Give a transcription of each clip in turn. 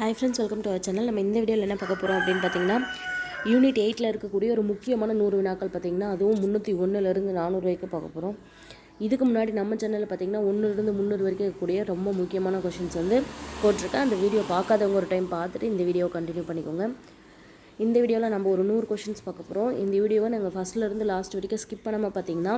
Hi friends welcome to our channel நம்ம இந்த வீடியோவில் என்ன பார்க்க போகிறோம் அப்படின்னு பார்த்தீங்கன்னா யூனிட் எயிட்டில் இருக்கக்கூடிய ஒரு முக்கியமான நூறு வினாக்கள் பார்த்தீங்கன்னா அதுவும் முந்நூற்றி ஒன்றுலேருந்து நானூறு வரைக்கும் பார்க்க போகிறோம் இதுக்கு முன்னாடி நம்ம சேனலில் பார்த்தீங்கன்னா ஒன்றுலேருந்து முந்நூறு வரைக்கும் இருக்கக்கூடிய ரொம்ப முக்கியமான கொஷின்ஸ் வந்து போட்டிருக்கேன். அந்த வீடியோ பார்க்காதவங்க ஒரு டைம் பார்த்துட்டு இந்த வீடியோவை கண்டினியூ பண்ணிக்கோங்க. இந்த வீடியோவில் நம்ம ஒரு நூறு கொஷின்ஸ் பார்க்க போகிறோம் இந்த வீடியோவை நாங்கள் ஃபஸ்ட்லேருந்து லாஸ்ட் வரைக்கும் ஸ்கிப் பண்ணாமல் பார்த்தீங்கன்னா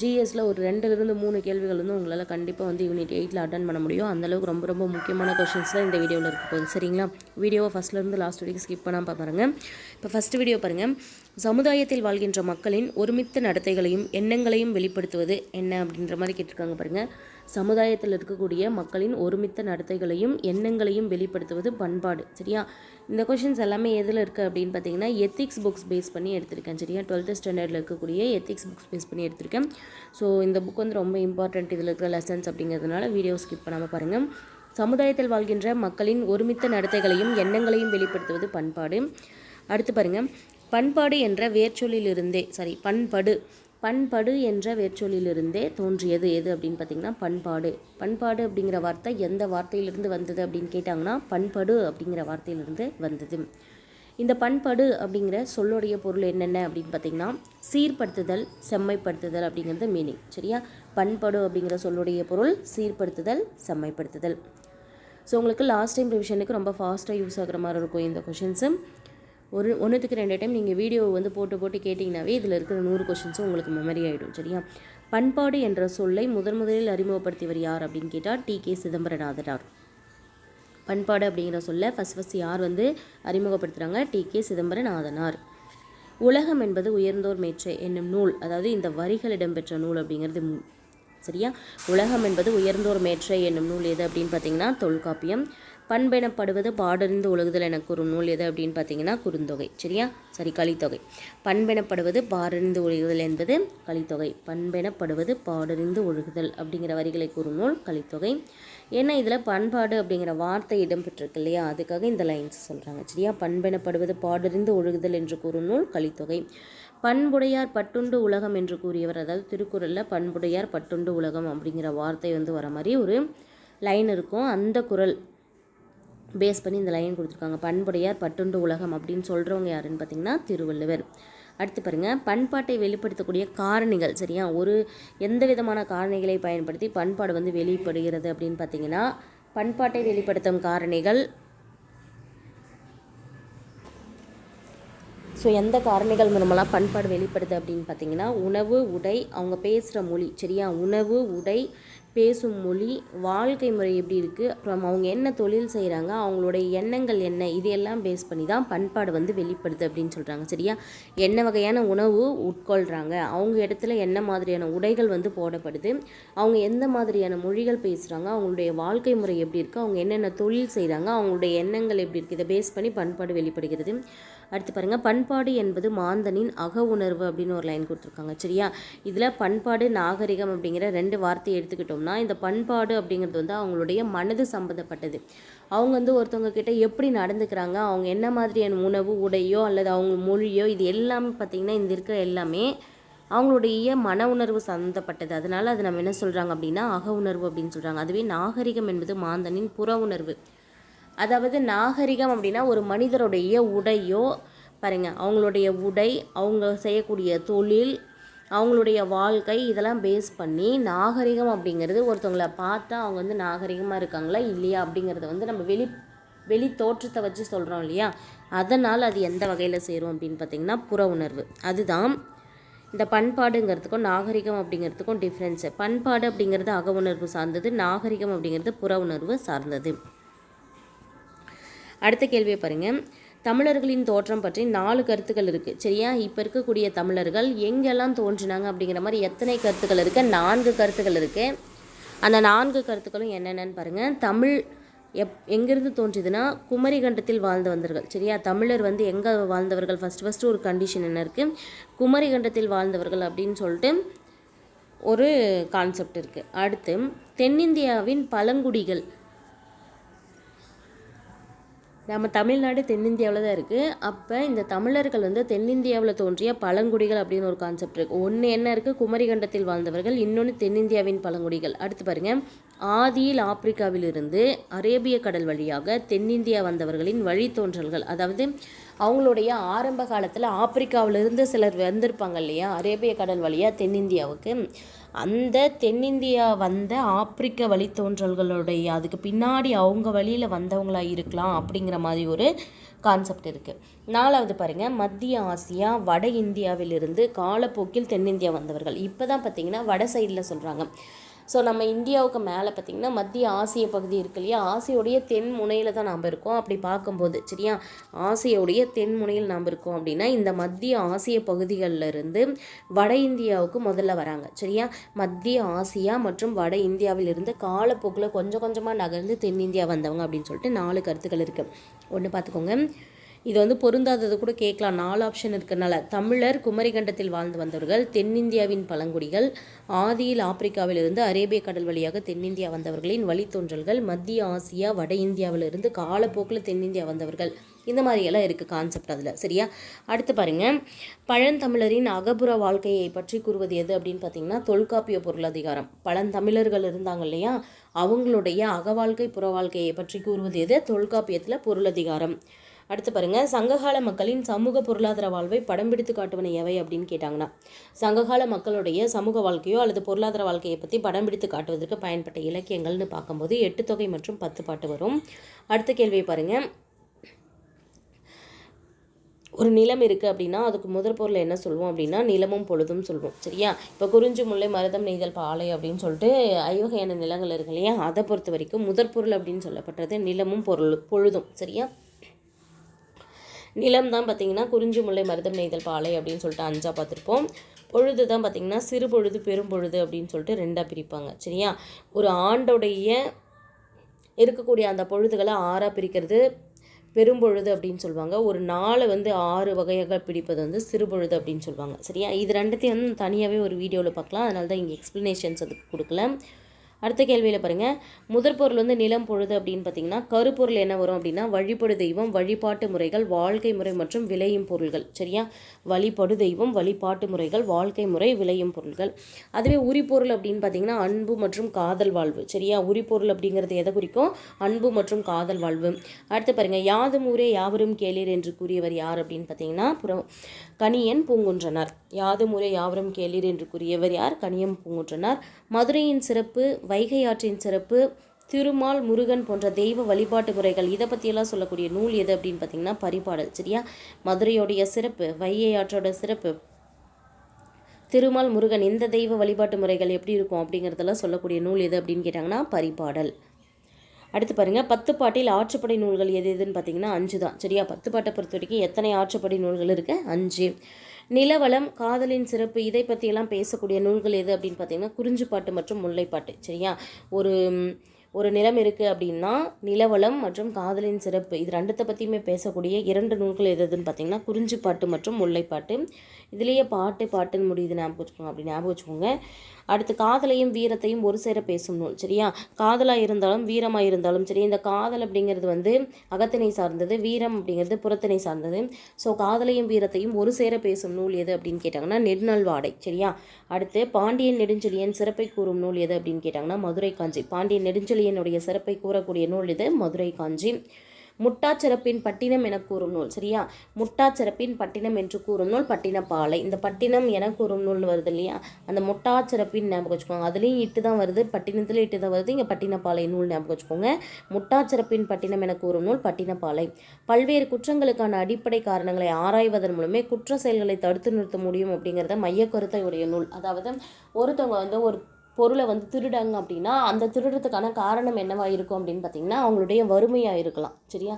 ஜிஎஸ்சில் ஒரு ரெண்டுலேருந்து மூணு கேள்விகள் வந்து உங்களால் கண்டிப்பாக வந்து யூனிட் எயிட்டில் அட்டன் பண்ண முடியும். அந்தளவுக்கு ரொம்ப ரொம்ப முக்கியமான கொஷின்ஸ் தான் இந்த வீடியோவில் இருக்க போகுது. சரிங்களா? வீடியோவை ஃபஸ்ட்லேருந்து லாஸ்ட் வரைக்கும் ஸ்கிப் பண்ணாமல் பாருங்கள் இப்போ ஃபஸ்ட் வீடியோ பாருங்கள் சமுதாயத்தில் வாழ்கின்ற மக்களின் ஒருமித்த நடத்தைகளையும் எண்ணங்களையும் வெளிப்படுத்துவது என்ன அப்படின்ற மாதிரி கேட்டிருக்காங்க பாருங்கள் சமுதாயத்தில் இருக்கக்கூடிய மக்களின் ஒருமித்த நடத்தைகளையும் எண்ணங்களையும் வெளிப்படுத்துவது பண்பாடு சரியா? இந்த கொஷின்ஸ் எல்லாமே எதில் இருக்குது அப்படின்னு பார்த்தீங்கன்னா எத்திக்ஸ் புக்ஸ் பேஸ் பண்ணி எடுத்திருக்கேன் சரியா? டுவெல்த்து ஸ்டாண்டர்டில் இருக்கக்கூடிய எத்திக்ஸ் புக்ஸ் பேஸ் பண்ணி எடுத்திருக்கேன். ஸோ இந்த புக் வந்து ரொம்ப இம்பார்ட்டண்ட் இதில் இருக்கிற லெசன்ஸ் அப்படிங்கிறதுனால வீடியோ ஸ்கிப் பண்ணாமல் பாருங்கள் சமுதாயத்தில் வாழ்கின்ற மக்களின் ஒருமித்த நடத்தைகளையும் எண்ணங்களையும் வெளிப்படுத்துவது பண்பாடு. அடுத்து பாருங்கள் பண்பாடு என்ற வேர்ச்சொல்லிலிருந்தே சாரி பண்படு பண்படு என்ற வேர்ச்சொல்லிலிருந்தே தோன்றியது. எது அப்படின்னு பார்த்தீங்கன்னா பண்பாடு. பண்பாடு அப்படிங்கிற வார்த்தை எந்த வார்த்தையிலிருந்து வந்தது அப்படின்னு கேட்டாங்கன்னா பண்படு அப்படிங்கிற வார்த்தையிலிருந்து வந்தது. இந்த பண்படு அப்படிங்கிற சொல்லுடைய பொருள் என்னென்ன அப்படின்னு பார்த்தீங்கன்னா சீர்படுத்துதல் செம்மைப்படுத்துதல் அப்படிங்கிறது மீனிங் சரியா? பண்படு அப்படிங்கிற சொல்லுடைய பொருள் சீர்படுத்துதல் செம்மைப்படுத்துதல். ஸோ உங்களுக்கு லாஸ்ட் டைம் ரிவிஷனுக்கு ரொம்ப ஃபாஸ்ட்டாக யூஸ் ஆகுற மாதிரி இருக்கும் இந்த கொஷின்ஸும் ஒரு ஒன்றுத்துக்கு ரெண்டு டைம் நீங்கள் வீடியோ வந்து போட்டு போட்டு கேட்டிங்கனாவே இதில் இருக்கிற நூறு கொஷின்ஸும் உங்களுக்கு மெமரி ஆகிடும் சரியா? பண்பாடு என்ற சொல்லை முதன் முதலில் அறிமுகப்படுத்தியவர் யார் அப்படின்னு கேட்டால் டி கே சிதம்பரநாதனார். பண்பாடு அப்படிங்கிற சொல்ல ஃபஸ்ட் ஃபஸ்ட் யார் வந்து அறிமுகப்படுத்துகிறாங்க டி கே சிதம்பரநாதனார். உலகம் என்பது உயர்ந்தோர் மேற்றை என்னும் நூல் அதாவது இந்த வரிகள் இடம்பெற்ற நூல் அப்படிங்கிறது சரியா? உலகம் என்பது உயர்ந்தோர் மேற்றை என்னும் நூல் எது அப்படின்னு பார்த்தீங்கன்னா தொல்காப்பியம். பண்பெனப்படுவது பாடறிந்து ஒழுகுதல் என கூறும் நூல் எது அப்படின்னு பார்த்தீங்கன்னா குறுந்தொகை சரியா? சரி கலித்தொகை. பண்பெனப்படுவது பாடறிந்து ஒழுகுதல் என்பது கலித்தொகை. பண்பெனப்படுவது பாடறிந்து ஒழுகுதல் அப்படிங்கிற வரிகளை கூறும் நூல் கலித்தொகை. ஏன்னா இதில்? பண்பாடு அப்படிங்கிற வார்த்தை இடம்பெற்றிருக்கு இல்லையா? அதுக்காக இந்த லைன்ஸ் சொல்கிறாங்க சரியா? பண்பெனப்படுவது பாடறிந்து ஒழுகுதல் என்று கூறும் நூல் கலித்தொகை. பண்புடையார் பட்டுண்டு உலகம் என்று கூறியவர் அதாவது திருக்குறளில் பண்புடையார் பட்டுண்டு உலகம் அப்படிங்கிற வார்த்தை வந்து வர மாதிரி ஒரு லைன் இருக்கும். அந்த குறள் பேஸ் பண்ணி இந்த லைன் கொடுத்துருக்காங்க. பண்புடையார் பட்டுண்டு உலகம் அப்படின்னு சொல்கிறவங்க யாருன்னு பார்த்தீங்கன்னா திருவள்ளுவர். அடுத்து பாருங்கள் பண்பாட்டை வெளிப்படுத்தக்கூடிய காரணிகள் சரியா? ஒரு எந்த விதமான காரணிகளை பயன்படுத்தி பண்பாடு வந்து வெளிப்படுகிறது அப்படின்னு பார்த்தீங்கன்னா பண்பாட்டை வெளிப்படுத்தும் காரணிகள். ஸோ எந்த காரணிகள் மூலமெல்லாம் பண்பாடு வெளிப்படுது அப்படின்னு பார்த்தீங்கன்னா உணவு உடை அவங்க பேசுகிற மொழி சரியா? உணவு உடை பேசும் மொழி வாழ்க்கை முறை எப்படி இருக்குது அப்புறம் அவங்க என்ன தொழில் செய்கிறாங்க அவங்களுடைய எண்ணங்கள் என்ன இதையெல்லாம் பேஸ் பண்ணி தான் பண்பாடு வந்து வெளிப்படுது அப்படின்னு சொல்கிறாங்க சரியா? என்ன வகையான உணவு உட்கொள்கிறாங்க அவங்க இடத்துல என்ன மாதிரியான உடைகள் வந்து போடப்படுது அவங்க எந்த மாதிரியான மொழிகள் பேசுகிறாங்க அவங்களுடைய வாழ்க்கை முறை எப்படி இருக்குது அவங்க என்னென்ன தொழில் செய்கிறாங்க அவங்களுடைய எண்ணங்கள் எப்படி இருக்குது இதை பேஸ் பண்ணி பண்பாடு வெளிப்படுகிறது. அடுத்து பாருங்கள் பண்பாடு என்பது மாந்தனின் அக உணர்வு அப்படின்னு ஒரு லைன் கொடுத்துருக்காங்க. சரியா? இதில் பண்பாடு நாகரிகம் அப்படிங்கிற ரெண்டு வார்த்தையை எடுத்துக்கிட்டோம்னா இந்த பண்பாடு அப்படிங்கிறது வந்து அவங்களுடைய மனது சம்மந்தப்பட்டது அவங்க வந்து ஒருத்தவங்க கிட்ட எப்படி நடந்துக்கிறாங்க அவங்க என்ன மாதிரியான உணவு உடையோ அல்லது அவங்க மொழியோ இது எல்லாமே பார்த்திங்கன்னா இந்த இருக்கிற எல்லாமே அவங்களுடைய மன உணர்வு சம்மந்தப்பட்டது அதனால் அது நம்ம என்ன சொல்கிறாங்க அப்படின்னா அக உணர்வு அப்படின்னு சொல்கிறாங்க அதுவே நாகரிகம் என்பது மாந்தனின் புற உணர்வு. அதாவது நாகரிகம் அப்படின்னா ஒரு மனிதருடைய உடையோ பாருங்கள் அவங்களுடைய உடை அவங்க செய்யக்கூடிய தொழில் அவங்களுடைய வாழ்க்கை இதெல்லாம் பேஸ் பண்ணி நாகரிகம் அப்படிங்கிறது ஒருத்தவங்கள பார்த்தா அவங்க வந்து நாகரிகமாக இருக்காங்களா இல்லையா அப்படிங்கிறத வந்து நம்ம வெளி வெளி தோற்றத்தை வச்சு சொல்கிறோம் இல்லையா? அதனால் அது எந்த வகையில் சேரும் அப்படின்னு பார்த்திங்கன்னா புற உணர்வு. அதுதான் இந்த பண்பாடுங்கிறதுக்கும் நாகரிகம் அப்படிங்கிறதுக்கும் டிஃப்ரென்ஸு பண்பாடு அப்படிங்கிறது அக உணர்வு சார்ந்தது நாகரிகம் அப்படிங்கிறது புற உணர்வு சார்ந்தது. அடுத்த கேள்வியை பாருங்கள் தமிழர்களின் தோற்றம் பற்றி நாலு கருத்துக்கள் இருக்குது சரியா? இப்போ இருக்கக்கூடிய தமிழர்கள் எங்கெல்லாம் தோன்றினாங்க அப்படிங்கிற மாதிரி எத்தனை கருத்துக்கள் இருக்குது நான்கு கருத்துக்கள் இருக்குது அந்த நான்கு கருத்துக்களும் என்னென்னு பாருங்கள் தமிழ் எப் எங்கேருந்து தோன்றியதுன்னா குமரி கண்டத்தில் வாழ்ந்து வந்தவர்கள். சரியா? தமிழர் வந்து எங்கே வாழ்ந்தவர்கள்? ஃபஸ்ட்டு ஃபஸ்ட்டு ஒரு கண்டிஷன் என்ன இருக்குது குமரி கண்டத்தில் வாழ்ந்தவர்கள் அப்படின்னு சொல்லிட்டு ஒரு கான்செப்ட் இருக்குது அடுத்து தென்னிந்தியாவின் பழங்குடிகள் நம்ம தமிழ்நாடு தென்னிந்தியாவில் தான் இருக்குது அப்போ இந்த தமிழர்கள் வந்து தென்னிந்தியாவில் தோன்றிய பழங்குடிகள் அப்படின்னு ஒரு கான்செப்ட் இருக்குது ஒன்று என்ன இருக்குது குமரிகண்டத்தில் வாழ்ந்தவர்கள் இன்னொன்று தென்னிந்தியாவின் பழங்குடிகள். அடுத்து பாருங்கள் ஆதியில் ஆப்பிரிக்காவிலிருந்து அரேபிய கடல் வழியாக தென்னிந்தியா வந்தவர்களின் வழித்தோன்றல்கள். அதாவது அவங்களுடைய ஆரம்ப காலத்தில் ஆப்பிரிக்காவிலிருந்து சிலர் வந்திருப்பாங்க இல்லையா? அரேபிய கடல் வழியாக தென்னிந்தியாவுக்கு. அந்த தென்னிந்தியா வந்த ஆப்பிரிக்க வழித்தோன்றல்களுடைய அதுக்கு பின்னாடி அவங்க வழியில் வந்தவங்களா இருக்கலாம் அப்படிங்கிற மாதிரி ஒரு கான்செப்ட் இருக்குது நாலாவது பாருங்கள் மத்திய ஆசியா வட இந்தியாவிலிருந்து காலப்போக்கில் தென்னிந்தியா வந்தவர்கள். இப்போ தான் பார்த்தீங்கன்னா வட சைடில் சொல்கிறாங்க ஸோ நம்ம இந்தியாவுக்கு மேலே பார்த்திங்கன்னா மத்திய ஆசிய பகுதி இருக்கு இல்லையா? ஆசியோடைய தென் முனையில் தான் நாம் இருக்கோம். அப்படி பார்க்கும்போது சரியா? ஆசியோடைய தென் முனையில் நாம் இருக்கோம் அப்படின்னா இந்த மத்திய ஆசிய பகுதிகளில் இருந்து வட இந்தியாவுக்கு முதல்ல வராங்க சரியா? மத்திய ஆசியா மற்றும் வட இந்தியாவிலிருந்து காலப்போக்கில் கொஞ்சம் கொஞ்சமாக நகர்ந்து தென்னிந்தியா வந்தவங்க அப்படின்னு சொல்லிட்டு நாலு கருத்துக்கள் இருக்குது ஒன்று பார்த்துக்கோங்க இது வந்து பொருந்தாதது கூட கேட்கலாம். நாலு ஆப்ஷன் இருக்கனால. தமிழர் குமரிகண்டத்தில் வாழ்ந்து வந்தவர்கள் தென்னிந்தியாவின் பழங்குடிகள் ஆதியில் ஆப்பிரிக்காவிலிருந்து அரேபிய கடல் வழியாக தென்னிந்தியா வந்தவர்களின் வழித்தோன்றல்கள் மத்திய ஆசியா வட இந்தியாவிலிருந்து காலப்போக்கில் தென்னிந்தியா வந்தவர்கள். இந்த மாதிரியெல்லாம் இருக்குது கான்செப்ட் அதில். சரியா? அடுத்து பாருங்கள் பழந்தமிழரின் அகபுற வாழ்க்கையை பற்றி கூறுவது எது அப்படின்னு பார்த்தீங்கன்னா தொல்காப்பிய பொருளதிகாரம். பழந்தமிழர்கள் இருந்தாங்க இல்லையா? அவங்களுடைய அகவாழ்க்கை புற வாழ்க்கையை பற்றி கூறுவது எது? தொல்காப்பியத்தில் பொருளதிகாரம். அடுத்து பாருங்கள் சங்ககால மக்களின் சமூக பொருளாதார வாழ்வை படம் பிடித்து காட்டுவன எவை அப்படின்னு கேட்டாங்கன்னா சங்ககால மக்களுடைய சமூக வாழ்க்கையோ அல்லது பொருளாதார வாழ்க்கையை பற்றி படம் பிடித்து காட்டுவதற்கு பயன்பட்ட இலக்கியங்கள்னு பார்க்கும்போது எட்டு தொகை மற்றும் பத்து பாட்டு வரும். அடுத்த கேள்வியை பாருங்கள் ஒரு நிலம் இருக்குது அப்படின்னா அதுக்கு முதற் பொருள் என்ன சொல்லுவோம் அப்படின்னா நிலமும் பொழுதும் சொல்லுவோம் சரியா? இப்போ குறிஞ்சி முல்லை மருதம் நெய்தல் பாலை அப்படின்னு சொல்லிட்டு ஐவகையான நிலங்கள் இருக்கு இல்லையா? அதை பொறுத்த வரைக்கும் முதற் பொருள் அப்படின்னு சொல்லப்பட்டது நிலமும் பொருள் பொழுதும். சரியா? நிலம் தான் பார்த்திங்கன்னா குறிஞ்சி முல்லை மருதம் நெய்தல் பாலை அப்படின்னு சொல்லிட்டு அஞ்சாக பார்த்துருப்போம். பொழுது தான் பார்த்திங்கன்னா சிறு பொழுது பெரும் பொழுது அப்படின்னு சொல்லிட்டு ரெண்டாக பிரிப்பாங்க. சரியா? ஒரு ஆண்டோடைய இருக்கக்கூடிய அந்த பொழுதுகளை ஆறாக பிரிக்கிறது பெரும்பொழுது அப்படின்னு சொல்லுவாங்க. ஒரு நாளை வந்து ஆறு வகையாக பிடிப்பது வந்து சிறுபொழுது அப்படின்னு சொல்லுவாங்க. சரியா? இது ரெண்டுத்தையும் வந்து தனியாகவே ஒரு வீடியோவில் பார்க்கலாம். அதனால தான் இங்கே எக்ஸ்ப்ளனேஷன்ஸ் அதுக்கு கொடுக்கல. அடுத்த கேள்வியில் பாருங்கள் முதற் பொருள் வந்து நிலம் பொழுது அப்படின்னு பார்த்தீங்கன்னா கருப்பொருள் என்ன வரும் அப்படின்னா வழிபடு தெய்வம் வழிபாட்டு முறைகள் வாழ்க்கை முறை மற்றும் விளையும் பொருள்கள். சரியா? வழிபடு தெய்வம் வழிபாட்டு முறைகள் வாழ்க்கை முறை விளையும் பொருள்கள். அதுவே உரிப்பொருள் அப்படின்னு பார்த்தீங்கன்னா அன்பு மற்றும் காதல் வாழ்வு. சரியா? உரிப்பொருள் அப்படிங்கிறது எதை குறிக்கும்? அன்பு மற்றும் காதல் வாழ்வு. அடுத்து பாருங்கள் யாதும் ஊரே யாவரும் கேளீர் என்று கூறியவர் யார் அப்படின்னு பார்த்தீங்கன்னா புற கணியன் பூங்குன்றனார். யாதும் ஊரே யாவரும் கேளீர் என்று கூறியவர் யார்? கணியன் பூங்குன்றனார். மதுரையின் சிறப்பு வைகை ஆற்றின் சிறப்பு திருமால் முருகன் போன்ற தெய்வ வழிபாட்டு முறைகள் இதை பற்றியெல்லாம் சொல்லக்கூடிய நூல் எது அப்படின்னு பார்த்தீங்கன்னா பரிபாடல் சரியா? மதுரையோடைய சிறப்பு வைகை ஆற்றோட சிறப்பு திருமால் முருகன் இந்த தெய்வ வழிபாட்டு முறைகள் எப்படி இருக்கும் அப்படிங்கிறதெல்லாம் சொல்லக்கூடிய நூல் எது அப்படின்னு கேட்டாங்கன்னா பரிபாடல். அடுத்து பாருங்கள் பத்து பாட்டில் ஆற்றுப்படை நூல்கள் எது எதுன்னு பார்த்தீங்கன்னா அஞ்சு தான் சரியா? பத்து பாட்டை பொறுத்த வரைக்கும் எத்தனை ஆற்றுப்படை நூல்கள் இருக்குது அஞ்சு. நிலவளம் காதலின் சிறப்பு இதை பற்றியெல்லாம் பேசக்கூடிய நூல்கள் எது அப்படின்னு பார்த்தீங்கன்னா குறிஞ்சிப்பாட்டு மற்றும் முல்லைப்பாட்டு சரியா? ஒரு ஒரு நிலம் இருக்குது அப்படின்னா நிலவளம் மற்றும் காதலின் சிறப்பு. இது ரெண்டுத்தை பற்றியுமே பேசக்கூடிய இரண்டு நூல்கள் எது எதுன்னு பார்த்தீங்கன்னா குறிஞ்சிப்பாட்டு மற்றும் முல்லைப்பாட்டு. இதுலேயே பாட்டு பாட்டுன்னு முடியுது ஞாபகம் வச்சுக்கோங்க அப்படி ஞாபகம் வச்சுக்கோங்க. அடுத்து காதலையும் வீரத்தையும் ஒரு சேர பேசும் நூல் சரியா? காதலாக இருந்தாலும் வீரமாக இருந்தாலும் சரி இந்த காதல் அப்படிங்கிறது வந்து அகத்தினை சார்ந்தது வீரம் அப்படிங்கிறது புறத்தினை சார்ந்தது. ஸோ காதலையும் வீரத்தையும் ஒரு சேர பேசும் நூல் எது அப்படின்னு கேட்டாங்கன்னா நெடுநல்வாடை சரியா? அடுத்து பாண்டியன் நெடுஞ்செழியன் சிறப்பை கூறும் நூல் எது அப்படின்னு கேட்டாங்கன்னா மதுரை காஞ்சி. பாண்டியன் நெடுஞ்செழியனுடைய சிறப்பை கூறக்கூடிய நூல் இது மதுரை காஞ்சி. முட்டாச்சிறப்பின் பட்டினம் என கூறும் நூல் சரியா? முட்டாச்சிறப்பின் பட்டினம் என்று கூறும் நூல் பட்டினப்பாலை. இந்த பட்டினம் என கூறும் நூல் வருது இல்லையா அந்த முட்டாச்சிறப்பின் ஞாபகம் வச்சுக்கோங்க. அதுலேயும் இட்டு தான் வருது பட்டினத்தில் இட்டு தான் வருது இங்கே பட்டினப்பாலை நூல் ஞாபகம் வச்சுக்கோங்க. முட்டாச்சிறப்பின் பட்டினம் என கூறும் நூல் பட்டினப்பாலை. பல்வேறு குற்றங்களுக்கான அடிப்படை காரணங்களை ஆராய்வதன் மூலமே குற்ற செயல்களை தடுத்து நிறுத்த முடியும் அப்படிங்கிறத மையக்கருத்தை உடைய நூல். அதாவது ஒருத்தவங்க வந்து ஒரு பொருளை வந்து திருடாங்க அப்படின்னா அந்த திருடுறதுக்கான காரணம் என்னவா இருக்கும் அப்படின்னு பார்த்தீங்கன்னா அவங்களுடைய வறுமையாக இருக்கலாம். சரியா?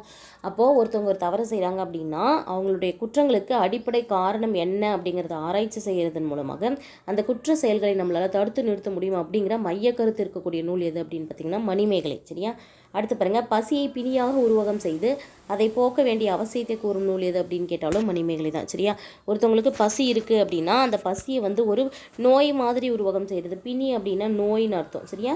அப்போது ஒருத்தவங்க ஒரு தவறு செய்கிறாங்க அப்படின்னா அவங்களுடைய குற்றங்களுக்கு அடிப்படை காரணம் என்ன அப்படிங்கிறத ஆராய்ச்சி செய்கிறதன் மூலமாக அந்த குற்ற செயல்களை நம்மளால் தடுத்து நிறுத்த முடியும் அப்படிங்கிற மைய கருத்து இருக்கக்கூடிய நூல் எது அப்படின்னு பார்த்தீங்கன்னா மணிமேகலை. சரியா? அடுத்து பாருங்கள் பசியை பிணியாக உருவகம் செய்து அதை போக்க வேண்டிய அவசியத்தை கூறும் நூல் எது அப்படின்னு கேட்டாலும் மணிமேகலை தான் சரியா? ஒருத்தவங்களுக்கு பசி இருக்குது அப்படின்னா அந்த பசியை வந்து ஒரு நோய் மாதிரி உருவகம் செய்கிறது பிணி அப்படின்னா நோயின்னு அர்த்தம் சரியா?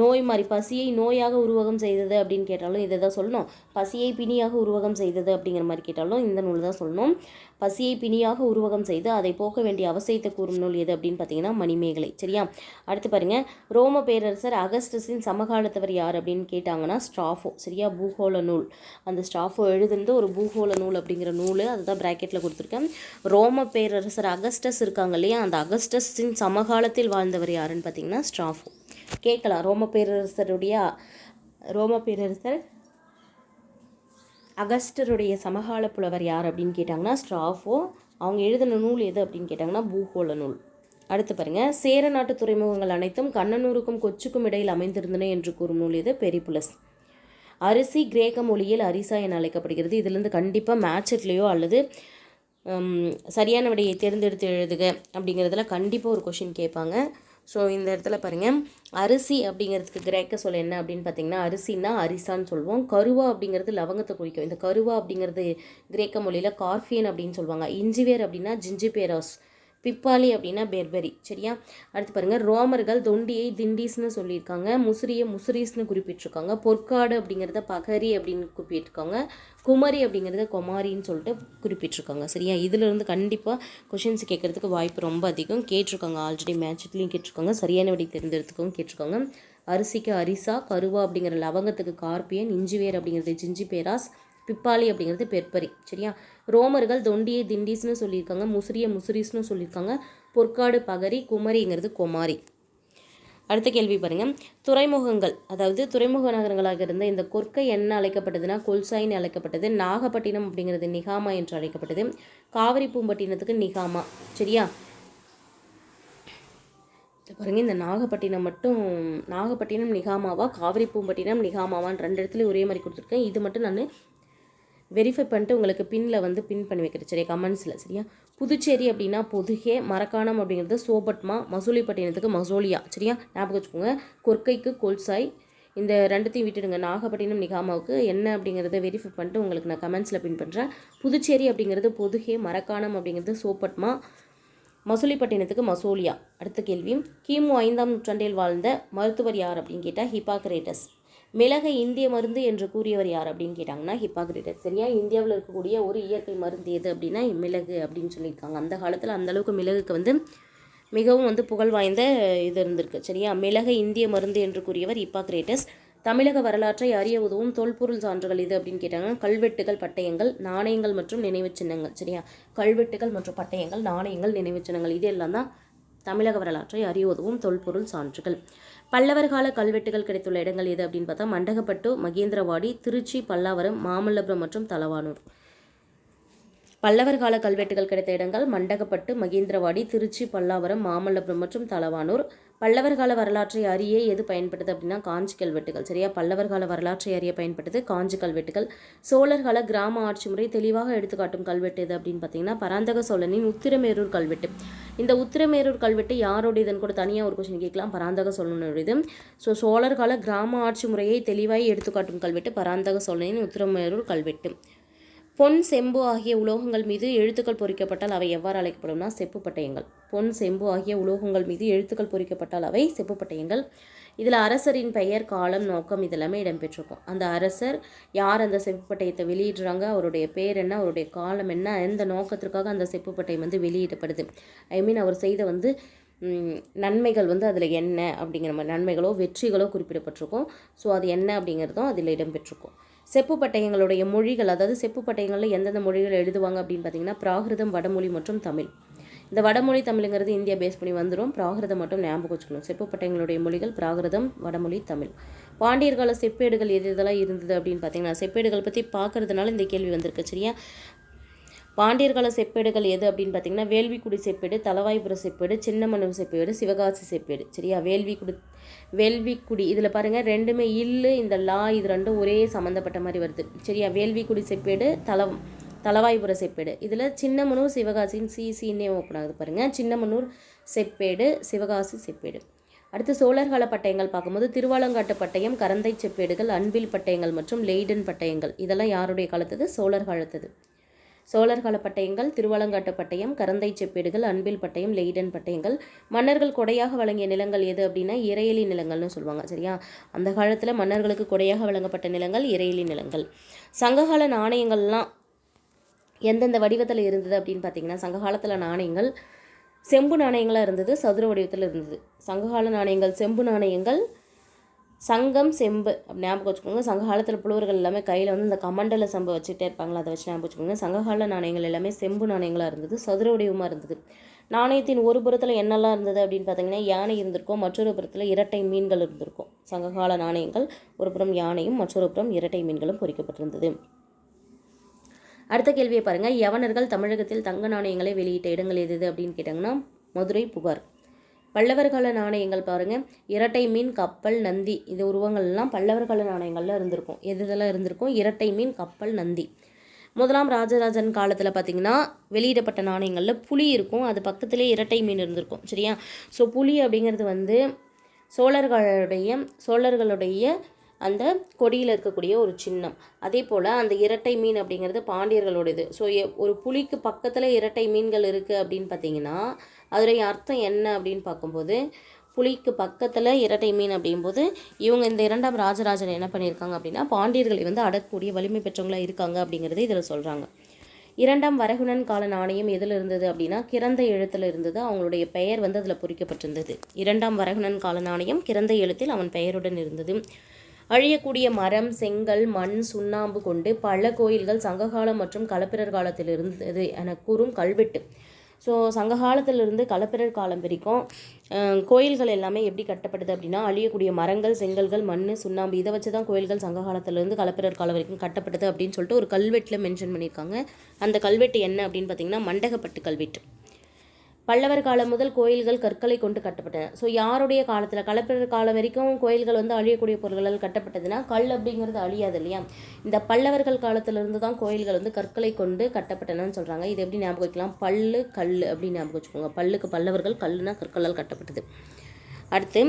நோய் மாதிரி பசியை நோயாக உருவகம் செய்தது அப்படின்னு கேட்டாலும் இதை தான் சொல்லணும். பசியை பிணியாக உருவகம் செய்தது அப்படிங்கிற மாதிரி கேட்டாலும் இந்த நூல் தான் சொல்லணும். பசியை பிணியாக உருவகம் செய்து அதை போக்க வேண்டிய அவசியத்தை கூறும் நூல் எது அப்படின்னு பார்த்தீங்கன்னா மணிமேகலை சரியா? அடுத்து பாருங்கள் ரோம பேரரசர் அகஸ்டஸின் சமகாலத்தவர் யார் அப்படின்னு கேட்டாங்கன்னா ஸ்ட்ராஃபோ சரியா? பூகோள நூல். அந்த ஸ்ட்ராஃபோ எழுதுனது ஒரு பூகோள நூல் அப்படிங்கிற நூல். அதுதான் ப்ராக்கெட்டில் கொடுத்துருக்கேன். ரோம பேரரசர் அகஸ்டஸ் இருக்காங்க இல்லையா? அந்த அகஸ்டஸின் சமகாலத்தில் வாழ்ந்தவர் யாருன்னு பார்த்தீங்கன்னா ஸ்ட்ராஃபோ. கேட்கலாம். ரோம பேரரசருடைய ரோம பேரரசர் அகஸ்டருடைய சமகால புலவர் யார் அப்படின்னு கேட்டாங்கன்னா ஸ்ட்ராஃபோ. அவங்க எழுதின நூல் எது அப்படின்னு கேட்டாங்கன்னா பூகோள நூல். அடுத்து பாருங்க. சேர நாட்டு துறைமுகங்கள் அனைத்தும் கண்ணனூருக்கும் கொச்சுக்கும் இடையில் அமைந்திருந்தன என்று கூறும் நூல் எது? பெரிபுலஸ் அரிசி கிரேக்க மொழியில் அரிசா என அழைக்கப்படுகிறது. இதிலிருந்து கண்டிப்பாக மேட்சட்லேயோ அல்லது சரியான விடையை தேர்ந்தெடுத்து எழுதுக அப்படிங்கிறதுல கண்டிப்பாக ஒரு கொஷின் கேட்பாங்க. ஸோ இந்த இடத்துல பாருங்கள் அரிசி அப்படிங்கிறதுக்கு கிரேக்க சொல் என்ன அப்படின்னு பார்த்தீங்கன்னா அரிசின்னா அரிசான்னு சொல்லுவோம். கருவா அப்படிங்கிறது லவங்கத்தை குறிக்கும். இந்த கருவா அப்படிங்கிறது கிரேக்க மொழியில் கார்ஃபியன் அப்படின்னு சொல்லுவாங்க. இஞ்சிவேர் அப்படின்னா ஜிஞ்சிபேராஸ் பிப்பாலி அப்படின்னா பெர்பரி சரியா? அடுத்து பாருங்கள் ரோமர்கள் தொண்டியை திண்டீஸ்னு சொல்லியிருக்காங்க முசிறியை முசிறீஸ்னு குறிப்பிட்டிருக்காங்க பொற்காடு அப்படிங்கிறத பகரி அப்படின்னு குறிப்பிட்டிருக்காங்க குமரி அப்படிங்கிறத குமாரின்னு சொல்லிட்டு குறிப்பிட்டிருக்காங்க சரியா? இதிலிருந்து கண்டிப்பாக கொஷின்ஸ் கேட்கறதுக்கு வாய்ப்பு ரொம்ப அதிகம். கேட்டிருக்காங்க ஆல்ரெடி மேட்ச்லேயும் கேட்டிருக்காங்க சரியான விடை தெரிஞ்சதுக்கும் கேட்டிருக்காங்க. அரிசிக்கு அரிசா கருவா அப்படிங்கிற லவங்கத்துக்கு கார்பியன் இஞ்சிவேர் அப்படிங்கிறது ஜிஞ்சி பேராஸ் பிப்பாலி அப்படிங்கிறது பெர்பரி சரியா? ரோமர்கள் தொண்டியை திண்டீஸ்னு சொல்லியிருக்காங்க முசிறிய முசிறிஸ்னு சொல்லியிருக்காங்க. பொற்காடு பகரி குமரிங்கிறது குமாரி. அடுத்த கேள்வி பாருங்கள் துறைமுகங்கள் அதாவது துறைமுக நகரங்களாக இருந்த இந்த கொற்கை என்ன அழைக்கப்பட்டதுன்னா கொல்சாயின் அழைக்கப்பட்டது நாகப்பட்டினம் அப்படிங்கிறது நிகாமா என்று அழைக்கப்பட்டது காவிரி பூம்பட்டினத்துக்கு நிகாமா சரியா? பாருங்கள் இந்த நாகப்பட்டினம் மட்டும் நாகப்பட்டினம் நிகாமாவா காவிரி பூம்பட்டினம் நிகாமாவான்னு ரெண்டு இடத்துலையும் ஒரே மாதிரி கொடுத்துருக்கேன். இது மட்டும் நான் வெரிஃபை பண்ணிட்டு உங்களுக்கு பின்னில் வந்து பின் பண்ணி வைக்கிறேன். சரியா? கமெண்ட்ஸில் சரியா? புதுச்சேரி அப்படின்னா பொதுகே மரக்காணம் அப்படிங்கிறது சோபட்மா மசூலிப்பட்டினத்துக்கு மசோலியா. சரியா? ஞாபகம் வச்சுக்கோங்க. கொற்கைக்கு கொல்சாய். இந்த ரெண்டுத்தையும் விட்டுடுங்க. நாகப்பட்டினம் நிகாமாவுக்கு என்ன அப்படிங்கிறத வெரிஃபை பண்ணிட்டு உங்களுக்கு நான் கமெண்ட்ஸில் பின் பண்ணுறேன் புதுச்சேரி அப்படிங்கிறது பொதுகே மரக்காணம் அப்படிங்கிறது சோப்பட்மா மசூலிப்பட்டினத்துக்கு மசோலியா. அடுத்த கேள்வி கிமு ஐந்தாம் நூற்றாண்டில் வாழ்ந்த மருத்துவர் யார் அப்படின்னு கேட்டால் ஹிப்பாக்ரேட்டஸ் மிளகை இந்திய மருந்து என்று கூறியவர் யார் அப்படின்னு கேட்டாங்கன்னா ஹிப்பாக்ரேட்டஸ். சரியா? இந்தியாவில் இருக்கக்கூடிய ஒரு இயற்கை மருந்து எது அப்படின்னா மிளகு அப்படின்னு சொல்லியிருக்காங்க. அந்த காலத்தில் அந்தளவுக்கு மிளகுக்கு வந்து மிகவும் வந்து புகழ் வாய்ந்த இது இருந்திருக்கு. சரியா? மிளகை இந்திய மருந்து என்று கூறியவர் ஹிப்பாக்ரேட்டஸ். தமிழக வரலாற்றை அறிய உதவும் தொல்பொருள் சான்றுகள் இது அப்படின்னு கேட்டாங்க. கல்வெட்டுகள் பட்டயங்கள் நாணயங்கள் மற்றும் நினைவு சின்னங்கள். சரியா? கல்வெட்டுகள் மற்றும் பட்டயங்கள் நாணயங்கள் நினைவு சின்னங்கள் இது எல்லாம் தான் தமிழக வரலாற்றை அறிய உதவும் தொல்பொருள் சான்றுகள். பல்லவர் கால கல்வெட்டுகள் கிடைத்துள்ள இடங்கள் எது அப்படின்னு பார்த்தா மண்டகப்பட்டு மகேந்திரவாடி திருச்சி பல்லாவரம் மாமல்லபுரம் மற்றும் தலவானூர். பல்லவர் கால கல்வெட்டுகள் கிடைத்த இடங்கள் மண்டகப்பட்டு மகேந்திரவாடி திருச்சி பல்லாவரம் மாமல்லபுரம் மற்றும் தலவானூர். பல்லவர் கால வரலாற்றை அறிய எது பயன்படுது அப்படின்னா காஞ்சி கல்வெட்டுகள். சரியா? பல்லவர் கால வரலாற்றை அறிய பயன்படுது காஞ்சி கல்வெட்டுகள். சோழர் கால கிராம ஆட்சி முறை தெளிவாக எடுத்துக்காட்டும் கல்வெட்டு எது அப்படின்னு பார்த்தீங்கன்னா பராந்தக சோழனின் உத்திரமேரூர் கல்வெட்டு. இந்த உத்திரமேரூர் கல்வெட்டு யாரோடையதுன்னு கூட தனியாக ஒரு கொஸ்டின் கேட்கலாம். பராந்தக சோழனுடையது. ஸோ சோழர் கால கிராம ஆட்சி முறையை தெளிவாக எடுத்துக்காட்டும் கல்வெட்டு பராந்தக சோழனின் உத்திரமேரூர் கல்வெட்டு. பொன் செம்பு ஆகிய உலோகங்கள் மீது எழுத்துக்கள் பொறிக்கப்பட்டால் அவை எவ்வாறு அழைக்கப்படும்னா செப்பு பட்டயங்கள். பொன் செம்பு ஆகிய உலோகங்கள் மீது எழுத்துக்கள் பொறிக்கப்பட்டால் அவை செப்பு பட்டயங்கள். இதில் அரசரின் பெயர் காலம் நோக்கம் இதெல்லாமே இடம்பெற்றிருக்கும். அந்த அரசர் யார் அந்த செப்பு பட்டயத்தை வெளியிடுறாங்க அவருடைய பேர் என்ன அவருடைய காலம் என்ன எந்த நோக்கத்திற்காக அந்த செப்பு பட்டயம் வந்து வெளியிடப்படுது. ஐ மீன் அவர் செய்த வந்து நன்மைகள் வந்து அதில் என்ன அப்படிங்கிற மாதிரி நன்மைகளோ வெற்றிகளோ குறிப்பிடப்பட்டிருக்கும். ஸோ அது என்ன அப்படிங்கிறதும் அதில் இடம்பெற்றிருக்கும். செப்பு பட்டயங்களுடைய மொழிகள் அதாவது செப்பு பட்டயங்களில் எந்தெந்த மொழிகள் எழுதுவாங்க அப்படின்னு பார்த்தீங்கன்னா பிராகிருதம் வடமொழி மற்றும் தமிழ். இந்த வடமொழி தமிழுங்கிறது இந்தியா பேஸ் பண்ணி வந்துடும் பிராகிருதம் மட்டும் ஞாபகம் வச்சுக்கணும். செப்பு பட்டயங்களுடைய மொழிகள் பிராகிருதம் வடமொழி தமிழ். பாண்டியர் கால செப்பேடுகள் எது இதெல்லாம் இருந்தது அப்படின்னு பார்த்தீங்கன்னா செப்பேடுகள் பற்றி பார்க்கறதுனால இந்த கேள்வி வந்திருக்கு சரியா? பாண்டியர்கள செப்பேடுகள் எது அப்படின்னு பார்த்தீங்கன்னா வேள்விக்குடி செப்பேடு தலவாய்புர செப்பேடு சின்னமனூர் செப்பேடு சிவகாசி செப்பேடு. சரியா? வேள்விக்குடி வேள்விக்குடி. இதில் பாருங்கள் ரெண்டுமே இல்லு இந்த லா இது ரெண்டும் ஒரே சம்மந்தப்பட்ட மாதிரி வருது. சரியா? வேள்விக்குடி செப்பேடு தல தலவாய்புர செப்பேடு. இதில் சின்னமனூர் சிவகாசின்னு சிசின்னே ஓப்பன் ஆகுது பாருங்கள் சின்னமனூர் செப்பேடு சிவகாசி செப்பேடு. அடுத்து சோழர்கால பட்டயங்கள் பார்க்கும்போது திருவாலங்காட்டு பட்டயம் கரந்தை செப்பேடுகள் அன்பில் பட்டயங்கள் மற்றும் லெய்டன் பட்டயங்கள். இதெல்லாம் யாருடைய காலத்தது? சோழர் காலத்தது. சோழர் பட்டயங்கள் திருவாலங்காட்டு பட்டயம் கரந்தை செப்பேடுகள் அன்பில் பட்டயம் லெய்டன் பட்டயங்கள். மன்னர்கள் கொடையாக வழங்கிய நிலங்கள் எது அப்படின்னா இறையலி நிலங்கள்னு சொல்லுவாங்க சரியா? அந்த காலத்தில் மன்னர்களுக்கு கொடையாக வழங்கப்பட்ட நிலங்கள் இறையலி நிலங்கள். சங்ககால நாணயங்கள்லாம் எந்தெந்த வடிவத்தில் இருந்தது அப்படின்னு பார்த்தீங்கன்னா சங்ககாலத்தில் நாணயங்கள் செம்பு நாணயங்களாக இருந்தது சதுர வடிவத்தில் இருந்தது. சங்ககால நாணயங்கள் செம்பு நாணயங்கள் சங்கம் செம்பு அப்படி ஞாபகம் வச்சுக்கோங்க. சங்க காலத்தில் புலவர்கள் எல்லாமே கையில் வந்து இந்த கமண்டல செம்பு வச்சுக்கிட்டே இருப்பாங்களா? அதை வச்சு ஞாபகம் வச்சுக்கோங்க. சங்ககால நாணயங்கள் எல்லாமே செம்பு நாணயங்களாக இருந்தது. சதுர வடிவமாக இருந்தது. நாணயத்தின் ஒரு புறத்தில் என்னெல்லாம் இருந்தது அப்படின்னு பார்த்தீங்கன்னா யானை இருந்திருக்கும். மற்றொரு புறத்தில் இரட்டை மீன்கள் இருந்திருக்கும். சங்ககால நாணயங்கள் ஒரு புறம் யானையும் மற்றொரு புறம் இரட்டை மீன்களும் பொறிக்கப்பட்டிருந்தது. அடுத்த கேள்வியை பாருங்கள் யவனர்கள் தமிழகத்தில் தங்க நாணயங்களை வெளியிட்ட இடங்கள் எது எது அப்படின்னு கேட்டாங்கன்னா மதுரை புகார். பல்லவர் கால நாணயங்கள் பாருங்கள் இரட்டை மீன் கப்பல் நந்தி. இது உருவங்கள்லாம் பல்லவர் கால நாணயங்கள்ல இருந்திருக்கும். எது இதெல்லாம் இருந்திருக்கும்? இரட்டை மீன் கப்பல் நந்தி. முதலாம் ராஜராஜன் காலத்தில் பார்த்தீங்கன்னா வெளியிடப்பட்ட நாணயங்களில் புலி இருக்கும். அது பக்கத்துலேயே இரட்டை மீன் இருந்திருக்கும். சரியா? ஸோ புலி அப்படிங்கிறது வந்து சோழர்களுடைய சோழர்களுடைய அந்த கொடியில் இருக்கக்கூடிய ஒரு சின்னம். அதே போல் அந்த இரட்டை மீன் அப்படிங்கிறது பாண்டியர்களோடது. ஸோ ஒரு புலிக்கு பக்கத்தில் இரட்டை மீன்கள் இருக்குது அப்படின்னு பார்த்தீங்கன்னா அதோடைய அர்த்தம் என்ன அப்படின்னு பார்க்கும்போது புலிக்கு பக்கத்தில் இரட்டை மீன் அப்படிங்கும்போது இவங்க இந்த இரண்டாம் ராஜராஜன் என்ன பண்ணியிருக்காங்க அப்படின்னா பாண்டியர்களை வந்து அடக்கக்கூடிய வலிமை பெற்றவங்களாக இருக்காங்க அப்படிங்கிறது இதில் சொல்கிறாங்க இரண்டாம் வரகுணன் கால நாணயம் எதில் இருந்தது அப்படின்னா கிறந்த எழுத்தில் இருந்தது. அவங்களுடைய பெயர் வந்து அதில் பொறிக்கப்பட்டிருந்தது. இரண்டாம் வரகுணன் கால நாணயம் கிறந்த எழுத்தில் அவன் பெயருடன் இருந்தது. அழியக்கூடிய மரம் செங்கல் மண் சுண்ணாம்பு கொண்டு பல கோயில்கள் சங்ககாலம் மற்றும் களப்பிரர் காலத்தில் இருந்தது என கூறும் கல்வெட்டு. ஸோ சங்க காலத்திலிருந்து களப்பிரர் காலம் வரைக்கும் கோயில்கள் எல்லாமே எப்படி கட்டப்படுது அப்படின்னா அழியக்கூடிய மரங்கள் செங்கல்கள் மண் சுண்ணாம்பு இதை வச்சு தான் கோயில்கள் சங்க காலத்திலிருந்து களப்பிரர் காலம் வரைக்கும் கட்டப்படுது அப்படின்னு சொல்லிட்டு ஒரு கல்வெட்டில் மென்ஷன் பண்ணியிருக்காங்க. அந்த கல்வெட்டு என்ன அப்படின்னு பார்த்தீங்கன்னா மண்டகப்பட்டு கல்வெட்டு. பல்லவர் காலம் முதல் கோயில்கள் கற்களை கொண்டு கட்டப்பட்டன. ஸோ யாருடைய காலத்தில்? கலப்பிரர் காலம் வரைக்கும் கோயில்கள் வந்து அழியக்கூடிய பொருள்களால் கட்டப்பட்டதுன்னா கல் அப்படிங்கிறது அழியாது இல்லையா? இந்த பல்லவர்கள் காலத்திலிருந்து தான் கோயில்கள் வந்து கற்களை கொண்டு கட்டப்பட்டனன்னு சொல்கிறாங்க இது எப்படி ஞாபகம் வைக்கலாம்? பல்லு கல் அப்படின்னு ஞாபகம் வச்சுக்கோங்க. பல்லுக்கு பல்லவர்கள் கல்லுனா கற்களால் கட்டப்பட்டது. அடுத்து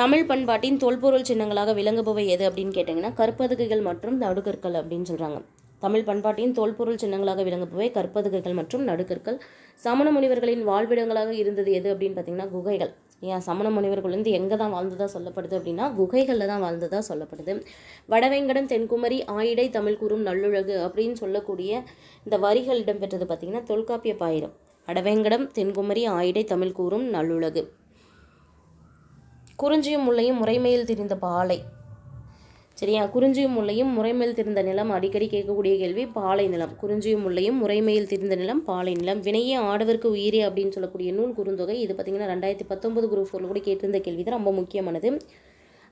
தமிழ் பண்பாட்டின் தொல்பொருள் சின்னங்களாக விளங்குபவை எது அப்படின்னு கேட்டிங்கன்னா கற்பதுகைகள் மற்றும் நடுகற்கள் அப்படின்னு சொல்கிறாங்க தமிழ் பண்பாட்டின் தொல்பொருள் சின்னங்களாக விளங்குபவை கற்பதுகைகள் மற்றும் நடுக்கற்கள். சமண முனிவர்களின் வாழ்விடங்களாக இருந்தது எது அப்படின்னு பார்த்தீங்கன்னா குகைகள். ஏன்? சமண முனிவர்கள் வந்து எங்கே தான் வாழ்ந்ததாக சொல்லப்படுது அப்படின்னா குகைகளில் தான் வாழ்ந்ததாக சொல்லப்படுது. வடவேங்கடம் தென்குமரி ஆயிடை தமிழ் கூறும் நல்லுழகு அப்படின்னு சொல்லக்கூடிய இந்த வரிகள் இடம்பெற்றது பார்த்திங்கன்னா தொல்காப்பிய பாயிரம். வடவேங்கடம் தென்குமரி ஆயிடை தமிழ் கூறும் நல்லுழகு குறிஞ்சியும் முல்லையும் முறைமையில் திரிந்த பாலை. சரியா? குறிஞ்சியும் முல்லையும் முறைமையில் திருந்த நிலம் அடிக்கடி கேட்கக்கூடிய கேள்வி பாலை நிலம். குறிஞ்சியும் முல்லையும் முறைமையில் திருந்த நிலம் பாலை நிலம். வினையே ஆடவருக்கு உயிரே அப்படின்னு சொல்லக்கூடிய நூல் குறுந்தொகை. இது பார்த்தீங்கன்னா ரெண்டாயிரத்தி பத்தொன்பது குரூப் ஃபோரில் கூட கேட்டிருந்த கேள்வி தான் ரொம்ப முக்கியமானது.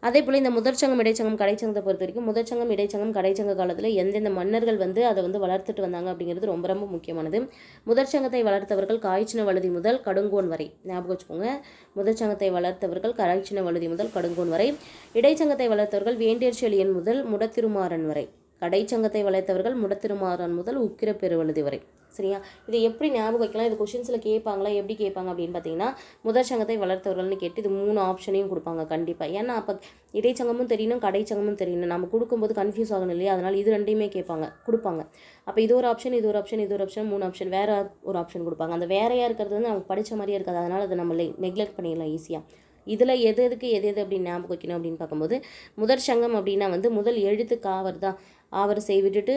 அதே போல் இந்த முதற்சங்கம் இடைச்சங்கம் கடைச்சங்கத்தை பொறுத்த வரைக்கும் முதற்சங்கம் இடைச்சங்கம் கடைச்சங்க காலத்தில் எந்தெந்த மன்னர்கள் வந்து அதை வந்து வளர்த்துட்டு வந்தாங்க அப்படிங்கிறது ரொம்ப ரொம்ப முக்கியமானது. முதற்சங்கத்தை வளர்த்தவர்கள் காய்ச்சின வழுதி முதல் கடுங்கோன் வரை. ஞாபகம் வச்சுக்கோங்க. முதற்சங்கத்தை வளர்த்தவர்கள் கராய்ச்சின வழுதி முதல் கடுங்கோன் வரை. இடைச்சங்கத்தை வளர்த்தவர்கள் வேண்டியர் செழியன் முதல் முடத்திருமாறன் வரை. கடைச்சங்கத்தை வளர்த்தவர்கள் முடத்திருமாறன் முதல் உக்கிர பெருவழுதி வரை. சரியா? இதை எப்படி ஞாபகம் வைக்கலாம்? இது கொஷின்ஸில் கேட்பாங்களா? எப்படி கேட்பாங்க? அப்படின்னு பார்த்தீங்கன்னா முதற் சங்கத்தை வளர்த்தவர்கள்னு கேட்டு இது மூணு ஆப்ஷனையும் கொடுப்பாங்க கண்டிப்பாக ஏன்னா அப்போ இடைச்சங்கமும் தெரியணும் கடைச்சங்கமும் தெரியணும். நம்ம கொடுக்கும்போது கன்ஃபியூஸ் ஆகணும் இல்லையா? அதனால் இது ரெண்டையுமே கேட்பாங்க கொடுப்பாங்க. அப்போ இது ஒரு ஆப்ஷன் இது ஒரு ஆப்ஷன் இது ஒரு ஆப்ஷன் மூணு ஆப்ஷன் வேறு ஒரு ஆப்ஷன் கொடுப்பாங்க. அந்த வேறையாக இருக்கிறது வந்து நமக்கு படித்த மாதிரியே இருக்காது. அதனால் அதை நம்ம நெக்லெக்ட் பண்ணிடலாம் ஈஸியாக இதில் எது எதுக்கு எது எது அப்படின்னு ஞாபகம் வைக்கணும் அப்படின்னு பார்க்கும்போது முதற் சங்கம் அப்படின்னா வந்து முதல் எழுத்து காவர் தான் ஆவரிசை விட்டுட்டு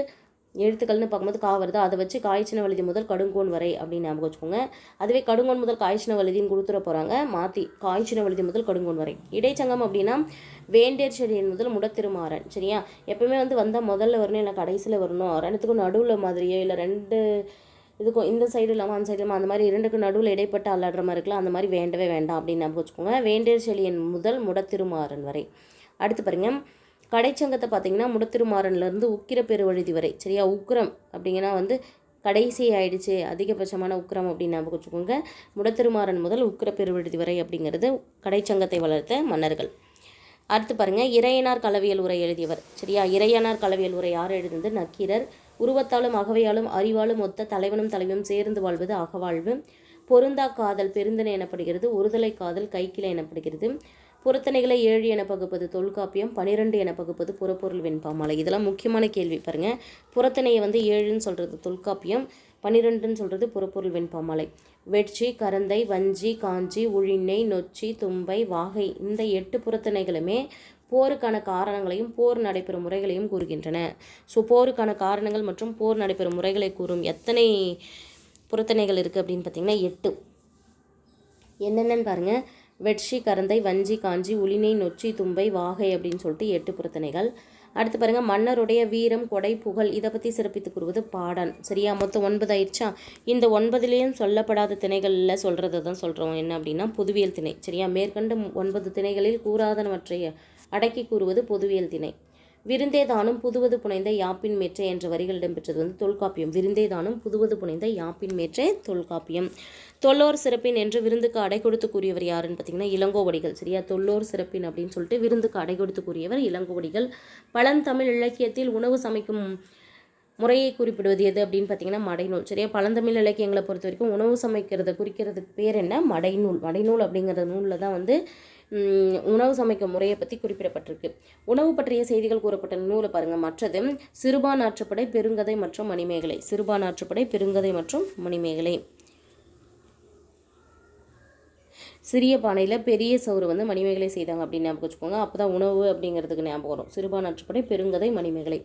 எழுத்துக்கள்னு பார்க்கும்போது கா வருது? அதை வச்சு காய்ச்சின வழுதி முதல் கடுங்கோன் வரை அப்படின்னு ஞாபகம் வச்சுக்கோங்க. அதுவே கடுங்கோன் முதல் காய்ச்சின வழுதின்னு கொடுத்துட போகிறாங்க மாற்றி காய்ச்சின வழுதி முதல் கடுங்கோன் வரை. இடைச்சங்கம் அப்படின்னா வேண்டியர் செடியின் முதல் முடத்திருமாறன். சரியா? எப்பவுமே வந்து வந்தால் முதல்ல வரணும் இல்லை கடைசியில் வரணும். ரெண்டுத்துக்கும் நடுவில் மாதிரியோ இல்லை ரெண்டு இதுக்கும் இந்த சைடு இல்லாமல் அந்த சைடு இல்லாமல் அந்த மாதிரி இரண்டுக்கு நடுவில் இடைப்பட்டு அல்லாடுற மாதிரி இருக்கலாம் அந்த மாதிரி வேண்டவே வேண்டாம் அப்படின்னு ஞாபகம் வச்சுக்கோங்க. வேண்டியர் செழியன் முதல் முடத்திருமாறன் வரை. அடுத்து பாருங்கள் கடைச்சங்கத்தை பார்த்தீங்கன்னா முடத்திருமாறன்லேருந்து உக்கிர பெருவழுதி வரை. சரியா? உக்கிரம் அப்படிங்கன்னா வந்து கடைசி ஆயிடுச்சு அதிகபட்சமான உக்கிரம் அப்படின்னு ஞாபகம் வச்சுக்கோங்க. முடத்திருமாறன் முதல் உக்கிர பெருவழுதி வரை அப்படிங்கிறது கடைச்சங்கத்தை வளர்த்த மன்னர்கள். அடுத்து பாருங்கள் இறையனார் கலவியல் உரை எழுதியவர். சரியா? இறையனார் கலவியல் உரை யார் எழுதுனது? நக்கீரர். உருவத்தாலும் அகவையாலும் அறிவாலும் ஒத்த தலைவனும் தலைவியும் சேர்ந்து வாழ்வது அகவாழ்வு. பொருந்தா காதல் பெருந்தனை எனப்படுகிறது. ஒருதலை காதல் கைக்கிளை எனப்படுகிறது. பொருத்தனைகளை ஏழு என பகுப்பது தொல்காப்பியம் பனிரெண்டு என பகுப்பது புறப்பொருள் வெண்பாமலை இதெல்லாம் முக்கியமான கேள்வி பாருங்கள் புறத்தனையை வந்து ஏழுன்னு சொல்கிறது தொல்காப்பியம் பன்னிரெண்டுன்னு சொல்கிறது புறப்பொருள் வெண்பாமலை வெட்சி கரந்தை வஞ்சி காஞ்சி உழிஞை நொச்சி தும்பை வாகை இந்த எட்டு புறத்தனைகளுமே போருக்கான காரணங்களையும் போர் நடைபெறும் முறைகளையும் கூறுகின்றன. ஸோ போருக்கான காரணங்கள் மற்றும் போர் நடைபெறும் முறைகளை கூறும் எத்தனை புறத்தனைகள் இருக்குது அப்படின்னு பார்த்தீங்கன்னா எட்டு. என்னென்னு பாருங்கள் வெட்சி கரந்தை வஞ்சி காஞ்சி உளினை நொச்சி தும்பை வாகை அப்படின்னு சொல்லிட்டு எட்டு புறத்தனைகள் அடுத்து பாருங்கள் மன்னருடைய வீரம் கொடை புகழ் இதை பற்றி சிறப்பித்து கூறுவது பாடான் சரியா? மொத்தம் ஒன்பது ஆயிடுச்சா? இந்த ஒன்பதுலேயும் சொல்லப்படாத திணைகளில் சொல்கிறது தான் சொல்கிறோம் என்ன அப்படின்னா பொதுவியல் திணை. சரியா? மேற்கண்ட ஒன்பது திணைகளில் கூறாதனவற்றை அடக்கி கூறுவது பொதுவியல் திணை. விருந்தேதானும் புதுவது புனைந்த யாப்பின் மேற்றை என்ற வரிகள் இடம்பெற்றது வந்து தொல்காப்பியம். விருந்தேதானும் புதுவது புனைந்த யாப்பின் மேற்றை தொல்காப்பியம். தொல்லோர் சிறப்பின் என்று விருந்துக்கு அடை கொடுத்து கூறியவர் யாருன்னு பார்த்தீங்கன்னா இளங்கோவடிகள். சரியா? தொல்லோர் சிறப்பின் அப்படின்னு சொல்லிட்டு விருந்துக்கு அடை கொடுத்து கூறியவர் இளங்கோவடிகள். பழந்தமிழ் இலக்கியத்தில் உணவு சமைக்கும் முறையை குறிப்பிடுவது எது அப்படின்னு பார்த்தீங்கன்னா மடைநூல். சரியா? பழந்தமிழ் இலக்கியங்களை பொறுத்த வரைக்கும் உணவு சமைக்கிறத குறிக்கிறதுக்கு பேர் என்ன? மடைநூல். மடைநூல் அப்படிங்கிற நூலில் தான் வந்து உணவு சமைக்கும் முறையை பற்றி குறிப்பிடப்பட்டிருக்கு. உணவு பற்றிய செய்திகள் கூறப்பட்ட நூலை பாருங்கள் மற்றது சிறுபான் ஆற்றுப்படை பெருங்கதை மற்றும் மணிமேகலை. சிறுபான் ஆற்றுப்படை பெருங்கதை மற்றும் மணிமேகலை. சிறிய பானையில் பெரிய சோறு வந்து மணிமேகலை செய்தாங்க அப்படின்னு ஞாபகம் வச்சுக்கோங்க. அப்போ தான் உணவு அப்படிங்கிறதுக்கு ஞாபகம் வரும். சிறுபான் பெருங்கதை மணிமேகலை.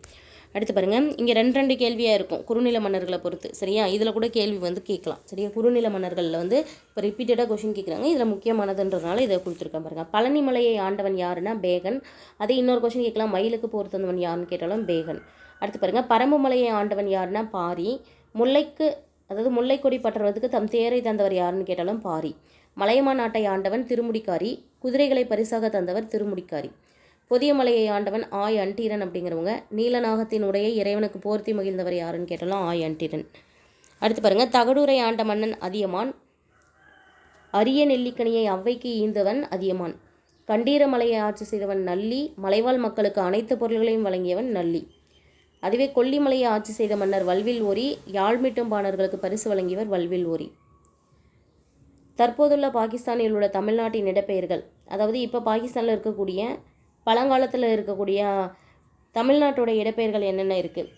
அடுத்து பாருங்க. இங்கே ரெண்டு ரெண்டு கேள்வியாக இருக்கும். குறுநில மன்னர்களை பொறுத்து. சரியா? இதில் கூட கேள்வி வந்து கேட்கலாம். சரியா? குறுநில மன்னர்களில் வந்து இப்போ ரிப்பீட்டடாக கொஷின் கேட்குறாங்க இதில் முக்கியமானதுன்றதுனால இதை கொடுத்துருக்கேன் பாருங்கள் பழனி மலையை ஆண்டவன் யாருன்னா? பேகன். அதே இன்னொரு கொஷின் கேட்கலாம். மயிலுக்கு போர் தந்தவன் யாருன்னு கேட்டாலும் பேகன். அடுத்து பாருங்கள் பரம்பு மலையை ஆண்டவன் யாருன்னா? பாரி. முல்லைக்கு அதாவது முல்லைக்கொடி பற்றுறதுக்கு தம் தேரை தந்தவர் யாருன்னு கேட்டாலும் பாரி. மலையமா நாட்டை ஆண்டவன் திருமுடிக்காரி குதிரைகளை பரிசாக தந்தவர் திருமுடிக்காரி. புதிய மலையை ஆண்டவன் ஆய் அன்டீரன் அப்படிங்கிறவங்க நீலநாகத்தின் உடையை இறைவனுக்கு போர்த்தி மகிழ்ந்தவர் யாருன்னு கேட்டாலும் ஆய் அன்டீரன் அடுத்து பாருங்கள் தகடூரை ஆண்ட மன்னன் அதியமான் அரிய நெல்லிக்கனியை அவ்வைக்கு ஈந்தவன் அதியமான். கண்டீரமலையை ஆட்சி செய்தவன் நல்லி மலைவாழ் மக்களுக்கு அனைத்து பொருள்களையும் வழங்கியவன் நல்லி. அதுவே கொல்லிமலையை ஆட்சி செய்த மன்னர் வல்வில் ஓரி யாழ்மீட்டும் பாணர்களுக்கு பரிசு வழங்கியவர் வல்வில் ஓரி. தற்போதுள்ள பாகிஸ்தானில் உள்ள தமிழ்நாட்டின் இடப்பெயர்கள் அதாவது இப்போ பாகிஸ்தானில் இருக்கக்கூடிய பழங்காலத்தில் இருக்கக்கூடிய தமிழ்நாட்டோட இடப்பெயர்கள் என்னென்ன இருக்குது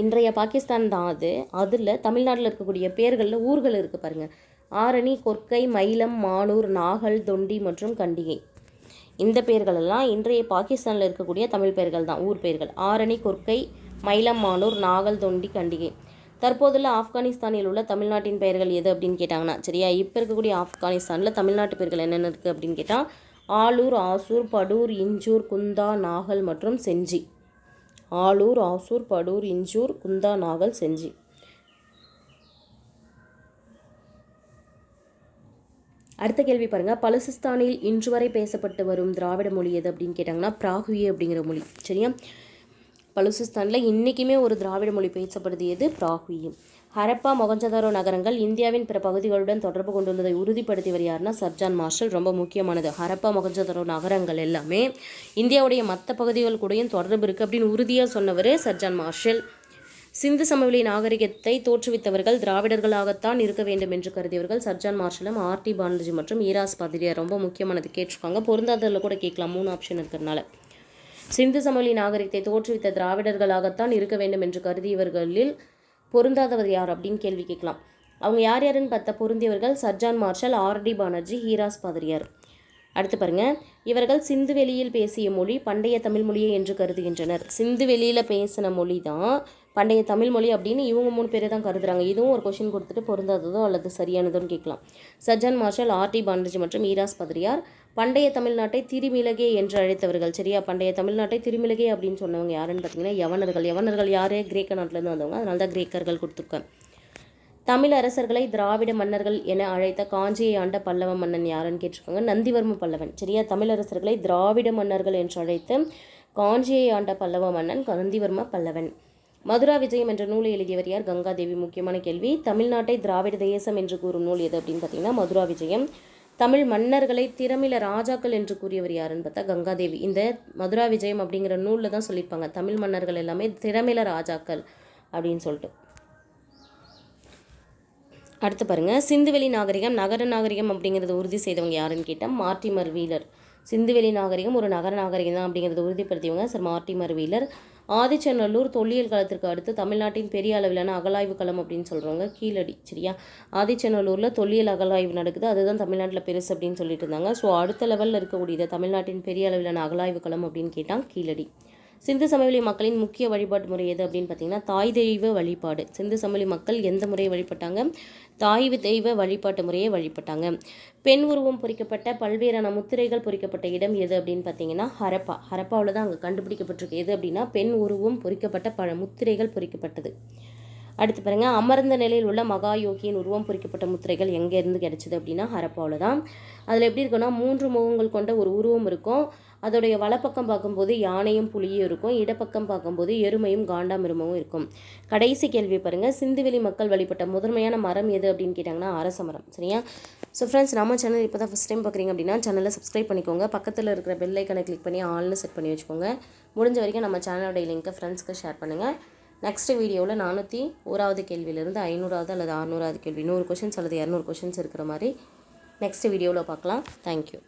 இன்றைய பாகிஸ்தான் தான் அது. அதில் தமிழ்நாட்டில் இருக்கக்கூடிய பேர்களில் ஊர்கள் இருக்குது பாருங்கள் ஆரணி கொற்கை மயிலம் மானூர் நாகல் தொண்டி மற்றும் கண்டிகை. இந்த பெயர்களெல்லாம் இன்றைய பாகிஸ்தானில் இருக்கக்கூடிய தமிழ் பெயர்கள் தான் ஊர் பெயர்கள் ஆரணி கொற்கை மயிலம் மானூர் நாகல் தொண்டி கண்டிகை. தற்போதுள்ள ஆப்கானிஸ்தானில் உள்ள தமிழ்நாட்டின் பெயர்கள் எது அப்படின்னு கேட்டாங்கன்னா சரியா? இப்போ இருக்கக்கூடிய ஆப்கானிஸ்தானில் தமிழ்நாட்டு பெயர்கள் என்னென்ன இருக்குது அப்படின்னு கேட்டால் ஆலூர் ஆசூர் படூர் இஞ்சூர் குந்தா நாகல் மற்றும் செஞ்சி. ஆலூர் ஆசூர் படூர் இஞ்சூர் குந்தா நாகல் செஞ்சி. அடுத்த கேள்வி பாருங்கள் பலசிஸ்தானில் இன்று வரை பேசப்பட்டு வரும் திராவிட மொழி எது அப்படின்னு கேட்டாங்கன்னா பிராகுயே அப்படிங்கிற மொழி சரியா? பலுசிஸ்தானில் இன்றைக்குமே ஒரு திராவிட மொழி பேசப்படுது எது? பிராகுயம் ஹரப்பா மொகஞ்சதாரோ நகரங்கள் இந்தியாவின் பிற பகுதிகளுடன் தொடர்பு கொண்டுள்ளதை உறுதிப்படுத்தியவர் யாருன்னா? Sir John Marshall. ரொம்ப முக்கியமானது. ஹரப்பா மொகஞ்சதாரோ நகரங்கள் எல்லாமே இந்தியாவுடைய மற்ற பகுதிகள் கூடயும் தொடர்பு இருக்குது அப்படின்னு உறுதியாக சொன்னவர் சர்ஜான் மார்ஷல். சிந்து சமவெளி நாகரிகத்தை தோற்றுவித்தவர்கள் திராவிடர்களாகத்தான் இருக்க வேண்டும் என்று கருதியவர்கள் சர்ஜான் மார்ஷலும் ஆர்டி பானர்ஜி மற்றும் ஈராஸ் பாதிரியார் ரொம்ப முக்கியமானது கேட்டிருக்காங்க. பொருந்தாததில் கூட கேட்கலாம். மூணு ஆப்ஷன் இருக்கிறதுனால. சிந்து சமவெளி நாகரிகத்தை தோற்றுவித்த திராவிடர்களாகத்தான் இருக்க வேண்டும் என்று கருதியவர்களில் பொருந்தாதவர் யார் அப்படின்னு கேள்வி கேட்கலாம். அவங்க யார் யாருன்னு பார்த்தா பொருந்தியவர்கள் sir John Marshall R D Banerji Heras பாதிரியார். அடுத்து பாருங்க. இவர்கள் சிந்து வெளியில் பேசிய மொழி பண்டைய தமிழ் மொழியை என்று கருதுகின்றனர். சிந்து வெளியில் பேசின மொழி தான் பண்டைய தமிழ் மொழி அப்படின்னு இவங்க மூணு பேரை தான் கருதுறாங்க. இதுவும் ஒரு கொஷின் கொடுத்துட்டு பொருந்தாததோ அல்லது சரியானதோன்னு கேட்கலாம். சர்ஜான் மார்ஷல் ஆர்டி பானர்ஜி மற்றும் ஈராஸ் பத்ரியார் பண்டைய தமிழ்நாட்டை திருமிளகே என்று அழைத்தவர்கள். சரியா? பண்டைய தமிழ்நாட்டை திருமிளகே அப்படின்னு சொன்னவங்க யாருன்னு பார்த்தீங்கன்னா யவனர்கள். யவனர்கள் யாரே? கிரேக்க நாட்டிலேருந்து வந்தவங்க. அதனால தான் கிரேக்கர்கள் கொடுத்துருக்கேன் தமிழ் அரசர்களை திராவிட மன்னர்கள் என அழைத்த காஞ்சியை ஆண்ட பல்லவ மன்னன் யாருன்னு கேட்டிருக்காங்க? நந்திவர்ம பல்லவன். சரியா? தமிழ் அரசர்களை திராவிட மன்னர்கள் என்று அழைத்த காஞ்சியை ஆண்ட பல்லவ மன்னன் நந்திவர்ம பல்லவன். மதுரா விஜயம் என்ற நூலை எழுதியவர் யார்? கங்காதேவி. முக்கியமான கேள்வி தமிழ்நாட்டை திராவிட தேசம் என்று கூறும் நூல் எது அப்படின்னு பார்த்தீங்கன்னா மதுரா விஜயம். தமிழ் மன்னர்களை திறமில ராஜாக்கள் என்று கூறியவர் யாருன்னு பார்த்தா கங்காதேவி. இந்த மதுரா விஜயம் அப்படிங்கிற நூலில் தான் சொல்லியிருப்பாங்க. தமிழ் மன்னர்கள் எல்லாமே திறமில ராஜாக்கள் அப்படின்னு சொல்லிட்டு. அடுத்து பாருங்கள் சிந்துவெளி நாகரிகம் நகர நாகரிகம் அப்படிங்கிறத உறுதி செய்தவங்க யாருன்னு கேட்டால் மார்ட்டிமர் வீலர். சிந்துவெளி நாகரிகம் ஒரு நகர நாகரிகம் தான் அப்படிங்கிறத உறுதிப்படுத்தியவங்க சார் மார்ட்டிமர் வீலர். ஆதிச்சநல்லூர் தொல்லியல் களத்திற்கு அடுத்து தமிழ்நாட்டின் பெரிய அளவிலான அகலாய்வு களம் அப்படின்னு சொல்கிறவங்க கீழடி சரியா? ஆதிச்சநல்லூரில் தொல்லியல் அகலாய்வு நடக்குது. அதுதான் தமிழ்நாட்டில் பெருசு அப்படின்னு சொல்லிட்டு இருந்தாங்க. ஸோ அடுத்த லெவலில் இருக்கக்கூடியது தமிழ்நாட்டின் பெரிய அளவிலான அகலாய்வு களம் அப்படின்னு கேட்டால் கீழடி. சிந்து சமவெளி மக்களின் முக்கிய வழிபாட்டு முறை எது அப்படின்னு பார்த்தீங்கன்னா தாய் தெய்வ வழிபாடு. சிந்து சமவெளி மக்கள் எந்த முறையை வழிபட்டாங்க? தாய் தெய்வ வழிபாட்டு முறையை வழிபட்டாங்க. பெண் உருவம் பொறிக்கப்பட்ட பல்வேறான முத்திரைகள் பொறிக்கப்பட்ட இடம் எது அப்படின்னு பார்த்தீங்கன்னா ஹரப்பா. ஹரப்பாவில் தான் அங்கே கண்டுபிடிக்கப்பட்டிருக்கு. எது அப்படின்னா பெண் உருவம் பொறிக்கப்பட்ட பல முத்திரைகள் பொறிக்கப்பட்டது. அடுத்து பாருங்கள் அமர்ந்த நிலையில் உள்ள மகா யோகியின் உருவம் பொறிக்கப்பட்ட முத்திரைகள் எங்கேருந்து கிடைச்சிது அப்படின்னா ஹரப்பாவில் தான் அதில் எப்படி இருக்குன்னா மூன்று முகங்கள் கொண்ட ஒரு உருவம் இருக்கும். அதோடைய வலப்பக்கம் பார்க்கும்போது யானையும் புலியும் இருக்கும். இடப்பக்கம் பார்க்கும்போது எருமையும் காண்டாமிருமமும் இருக்கும். கடைசி கேள்வி பாருங்கள் சிந்துவெளி மக்கள் வழிபட்ட முதன்மையான மரம் எது அப்படின்னு கேட்டாங்கன்னா அரச மரம். சரியா? ஸோ ஃப்ரெண்ட்ஸ் நம்ம சேனல் இப்போ தான் ஃபஸ்ட் டைம் பார்க்குறீங்க அப்படின்னா சேனலை சப்ஸ்கிரைப் பண்ணிக்கோங்க. பக்கத்தில் இருக்கிற பெல் ஐக்கனை கிளிக் பண்ணி ஆல்னு செட் பண்ணி வச்சுக்கோங்க. முடிஞ்ச வரைக்கும் நம்ம சேனலோடைய லிங்க்கை ஃப்ரெண்ட்ஸ்க்கு ஷேர் பண்ணுங்கள் நெக்ஸ்ட் வீடியோவில் நானூற்றி ஓராவது கேள்வியிலேருந்து ஐநூறாவது அல்லது அறநூறாவது கேள்வி. நூறு கொஷின்ஸ் அல்லது இரநூறு கொஷின்ஸ் இருக்கிற மாதிரி நெக்ஸ்ட் வீடியோவில் பார்க்கலாம். தேங்க்யூ